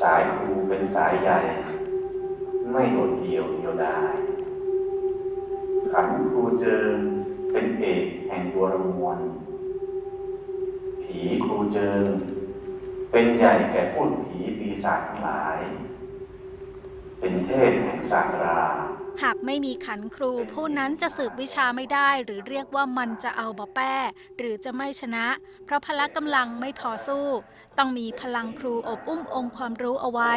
สายครูเป็นสายใหญ่ ไม่โดดเดี่ยวเดียวดายขันครูเจิงเป็นเอกแห่งบัวรมวลผีครูเจิง เป็นใหญ่แก่พูดผีปีศาจทั้งหลาย เป็นเทพแห่งศาสตรา หากไม่มีขันครู ผู้นั้นจะสืบวิชาไม่ได้ หรือเรียกว่ามันจะเอาบอแป้ หรือจะไม่ชนะ เพราะพละกำลังไม่พอสู้ ต้องมีพลังครูอบอุ้มองค์ความรู้เอาไว้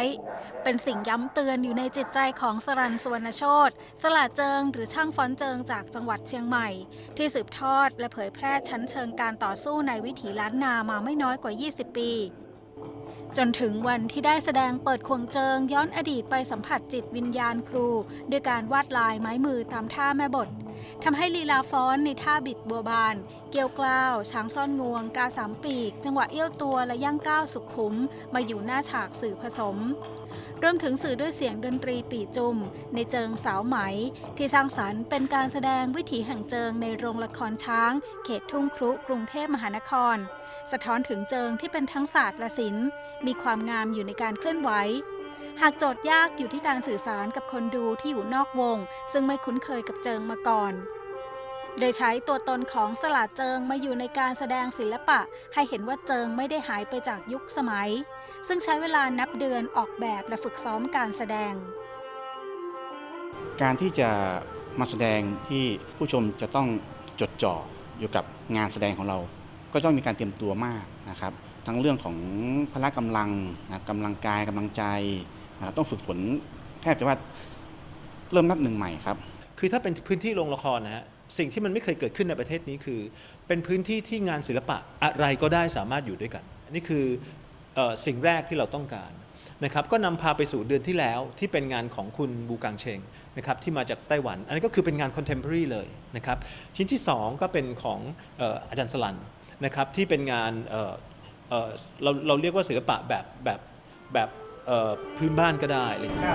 เป็นสิ่งย้ำเตือนอยู่ในจิตใจของสรันสวนโชตสลาเจิง หรือช่างฟ้อนเจิงจากจังหวัดเชียงใหม่ ที่สืบทอดและเผยแพร่ชั้นเชิงการต่อสู้ในวิถีล้านนามาไม่น้อยกว่า 20 ปี จนถึงวันที่ได้แสดงเปิดควงเจิงย้อนอดีตไปสัมผัสจิตวิญญาณครู ด้วยการวาดลายไม้มือตามท่าแม่บท ทำให้ลีลาฟ้อนในท่าบิดบัวบาน เกี่ยวกล้าว ช้างซ่อนงวง กาสามปีก จังหวะเอี้ยวตัวและย่างก้าวสุขุม มาอยู่หน้าฉากสื่อผสม รวมถึงสื่อด้วยเสียงดนตรีปีจุม ในเจิงสาวไหม ที่สร้างสรรค์เป็นการแสดงวิถีแห่งเจิงในโรงละครช้าง เขตทุ่งครุกรุงเทพมหานคร สะท้อนถึงเจิงที่เป็นทั้งศาสตร์และศิลป์มีความงามอยู่ในการเคลื่อนไหว หากโจทย์ยากอยู่ที่การสื่อสารกับคนดูที่อยู่นอกวง ซึ่งไม่คุ้นเคยกับเจิงมาก่อน โดยใช้ตัวตนของสลาดเจิงมาอยู่ในการแสดงศิลปะ ให้เห็นว่าเจิงไม่ได้หายไปจากยุคสมัย ซึ่งใช้เวลานับเดือนออกแบบและฝึกซ้อมการแสดง การที่จะมาแสดงที่ผู้ชมจะต้องจดจ่ออยู่กับงานแสดงของเรา ก็ต้องมีการเตรียมตัวมากนะครับ ทั้งเรื่องของพละกำลังนะกำลังกายกำลังใจนะต้องฝึกฝนแทบจะว่าเริ่มนับหนึ่งใหม่ครับ คือถ้าเป็นพื้นที่โรงละครนะฮะสิ่งที่มันไม่เคยเกิดขึ้นในประเทศนี้คือ เป็นพื้นที่ที่งานศิลปะอะไรก็ได้สามารถอยู่ด้วยกันอันนี้คืออสิ่งแรกที่เราต้องการนะครับก็นำพาไปสู่เดือนที่แล้วที่เป็นงานของคุณบูกังเชงนะครับที่มาจากไต้หวัน อันนี้ก็คือเป็นงาน contemporary เลยนะครับชิ้นที่ 2 ก็เป็นของอออาจารย์สลันนะครับที่เป็นงาน เราเราเรียกว่าศิลปะแบบแบบแบบพื้นบ้านก็ได้อะไรอย่างเงี้ย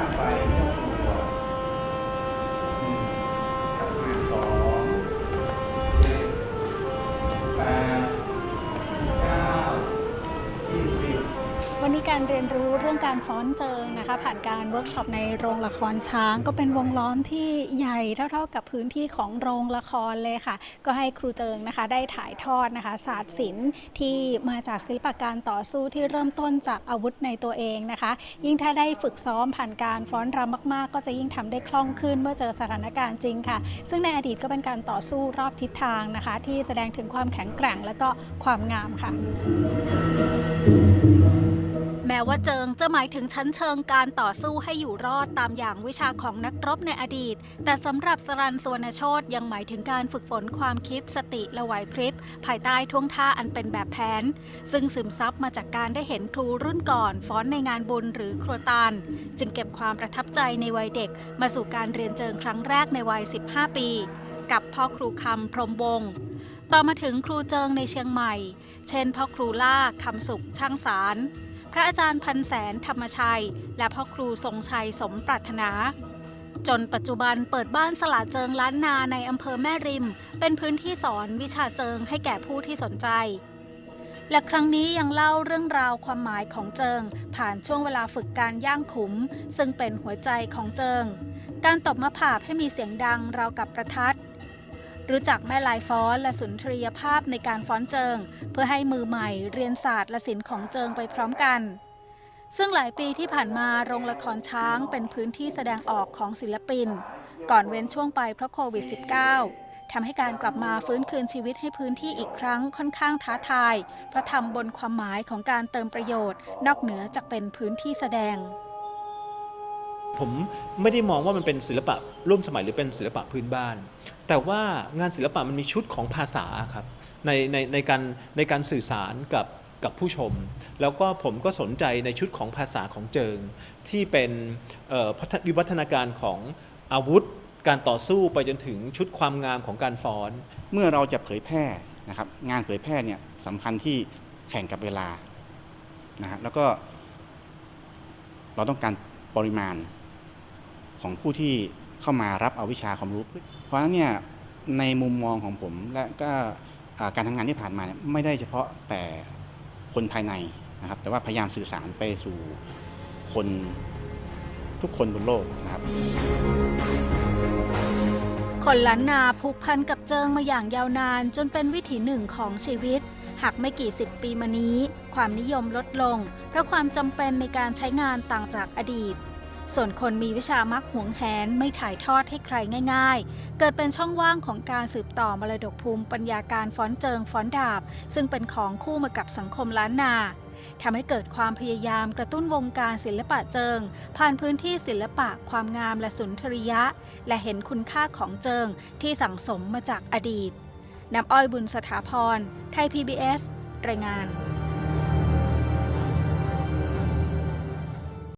เรียนรู้เรื่องการฟ้อนเจิงนะคะ ผ่านการเวิร์กช็อปในโรงละครช้าง ก็เป็นวงล้อมที่ใหญ่เท่าๆกับพื้นที่ของโรงละครเลยค่ะ ก็ให้ครูเจิงนะคะได้ถ่ายทอดนะคะศาสตร์ศิลป์ที่มาจากศิลปะการต่อสู้ที่เริ่มต้นจากอาวุธในตัวเองนะคะ ยิ่งถ้าได้ฝึกซ้อมผ่านการฟ้อนรำมากๆ ก็จะยิ่งทำได้คล่องขึ้นเมื่อเจอสถานการณ์จริงค่ะ ซึ่งในอดีตก็เป็นการต่อสู้รอบทิศทางนะคะ ที่แสดงถึงความแข็งแกร่งและก็ความงามค่ะ แม้ว่าเจิงจะหมายถึงชั้นเชิงการต่อสู้ให้อยู่รอดตามอย่างวิชาของนักรบในอดีต แต่สำหรับสรันสวนโชตยังหมายถึงการฝึกฝนความคิดสติและไหวพริบ ภายใต้ท่วงท่าอันเป็นแบบแผน ซึ่งซึมซับมาจากการได้เห็นครูรุ่นก่อนฟ้อนในงานบุญหรือครัวตาล จึงเก็บความประทับใจในวัยเด็ก มาสู่การเรียนเจิงครั้งแรกในวัย 15 ปี กับพ่อครูคำพรมวงศ์ต่อมาถึงครูเจิงในเชียงใหม่ เช่นพ่อครูล่าคำสุขช่างสาร พระอาจารย์พันแสนธรรมชัย และพ่อครูทรงชัยสมปรารถนา จนปัจจุบันเปิดบ้านสลาเจิงล้านนาในอำเภอแม่ริม เป็นพื้นที่สอนวิชาเจิงให้แก่ผู้ที่สนใจ และครั้งนี้ยังเล่าเรื่องราวความหมายของเจิง ผ่านช่วงเวลาฝึกการย่างขุม ซึ่งเป็นหัวใจของเจิง การตบมะผาบให้มีเสียงดังราวกับประทัด รู้จักแม่ลายฟ้อนและสุนทรียภาพในการฟ้อนเจิง เพื่อให้มือใหม่เรียนศาสตร์และศิลป์ของเจิงไปพร้อมกัน ซึ่งหลายปีที่ผ่านมาโรงละครช้างเป็นพื้นที่แสดงออกของศิลปิน ก่อนเว้นช่วงไปเพราะโควิด -19 ทำให้การกลับมาฟื้นคืนชีวิตให้พื้นที่อีกครั้งค่อนข้างท้าทายเพราะทำบนความหมายของการเติมประโยชน์ นอกเหนือจากเป็นพื้นที่แสดง ผมไม่ได้มองว่ามันเป็นศิลปะร่วมสมัยหรือเป็นศิลปะพื้นบ้าน แต่ว่างานศิลปะมันมีชุดของภาษาครับในในในการในการสื่อสารกับกับผู้ชม แล้วก็ผมก็สนใจในชุดของภาษาของเจิง ที่เป็นวิวัฒนาการของอาวุธ การต่อสู้ไปจนถึงชุดความงามของการฟ้อน เมื่อเราจะเผยแพร่นะครับงานเผยแพร่เนี่ยสำคัญที่แข่งกับเวลานะฮะแล้วก็เราต้องการปริมาณ ของผู้ที่เข้ามารับเอาวิชาความรู้ เพราะฉะนั้นเนี่ยในมุมมองของผมและก็การทำงานที่ผ่านมาเนี่ยไม่ได้เฉพาะแต่คนภายในนะครับ แต่ว่าพยายามสื่อสารไปสู่คนทุกคนบนโลกนะครับคนล้านนาผูกพันกับเจิงมาอย่างยาวนานจนเป็นวิถีหนึ่งของชีวิต หากไม่กี่สิบปีมานี้ ความนิยมลดลง เพราะความจำเป็นในการใช้งานต่างจากอดีต ส่วนคนมีวิชามักหวงแหนไม่ถ่ายทอดให้ใครง่าย ๆ เกิดเป็นช่องว่างของการสืบต่อมรดกภูมิปัญญาการฟ้อนเจิงฟ้อนดาบ ซึ่งเป็นของคู่มากับสังคมล้านนาทำให้เกิดความพยายามกระตุ้นวงการศิลปะเจิง ผ่านพื้นที่ศิลปะความงามและสุนทรียะ และเห็นคุณค่าของเจิงที่สั่งสมมาจากอดีตนำอ้อยบุญสถาพร ไทย PBS รายงาน